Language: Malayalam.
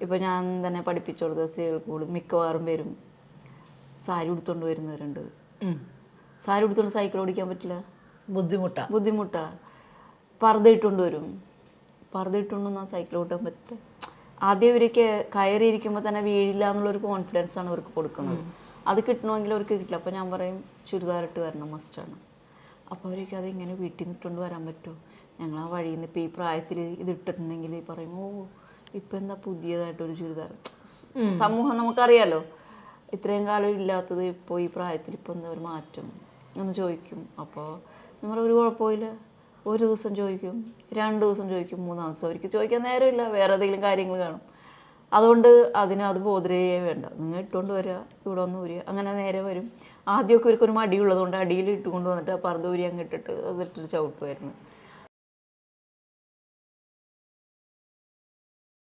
ഇപ്പോൾ ഞാൻ തന്നെ പഠിപ്പിച്ചു കൊടുത്ത സ്ത്രീകൾ കൂടുതൽ മിക്കവാറും വരും. സാരി ഉടുത്തുകൊണ്ട് വരുന്നവരുണ്ട്. സാരി ഉടുത്തുകൊണ്ട് സൈക്കിൾ ഓടിക്കാൻ പറ്റില്ല? ബുദ്ധിമുട്ടാ. ബുദ്ധിമുട്ടാ. പർദ്ദ ഇട്ടുകൊണ്ട് വരും. പർദ്ദ ഇട്ടുകൊണ്ടൊന്നും സൈക്കിൾ ഓട്ടാൻ പറ്റില്ല. ആദ്യം ഇവരൊക്കെ കയറിയിരിക്കുമ്പോൾ തന്നെ വീഴില്ല എന്നുള്ളൊരു കോൺഫിഡൻസ് ആണ് അവർക്ക് കൊടുക്കുന്നത്. അത് കിട്ടണമെങ്കിൽ അവർക്ക് കിട്ടില്ല. അപ്പോൾ ഞാൻ പറയും ചുരിദാർ ഇട്ട് വരണം മസ്റ്റാണ് അപ്പോൾ അവർക്ക് അത് ഇങ്ങനെ വീട്ടിൽ നിന്ന് ഇട്ടുകൊണ്ട് വരാൻ പറ്റുമോ? ഞങ്ങൾ ആ വഴിയിൽ നിന്ന് ഇപ്പോൾ ഈ പ്രായത്തിൽ ഇത് ഇട്ടിട്ടുണ്ടെങ്കിൽ പറയും ഓ ഇപ്പം എന്താ പുതിയതായിട്ടൊരു ചുരിദാർ? സമൂഹം നമുക്കറിയാലോ ഇത്രയും കാലം ഇല്ലാത്തത് ഇപ്പോൾ ഈ പ്രായത്തിൽ ഇപ്പോൾ എന്താ ഒരു മാറ്റം? എന്ന് ചോദിക്കും. അപ്പോൾ നമ്മൾ ഒരു കുഴപ്പമില്ല. ഒരു ദിവസം ചോദിക്കും രണ്ട് ദിവസം ചോദിക്കും മൂന്നാം ദിവസം. അവർക്ക് ചോദിക്കാൻ നേരമില്ല വേറെ ഏതെങ്കിലും കാര്യങ്ങൾ കാണും. അതുകൊണ്ട് അതിന് അത് ബോധരയെ വേണ്ട. നിങ്ങൾ ഇട്ടുകൊണ്ട് വരിക ഇവിടെ വന്ന് ഊരുക അങ്ങനെ നേരെ വരും. ആദ്യമൊക്കെ ഇവർക്കൊരു മടിയുള്ളതുകൊണ്ട് അടിയിൽ ഇട്ടുകൊണ്ട് വന്നിട്ട് പർദ്ദ ഊരി അങ്ങ് ഇട്ടിട്ട് അതിട്ടിട്ട് ചവിട്ടുമായിരുന്നു.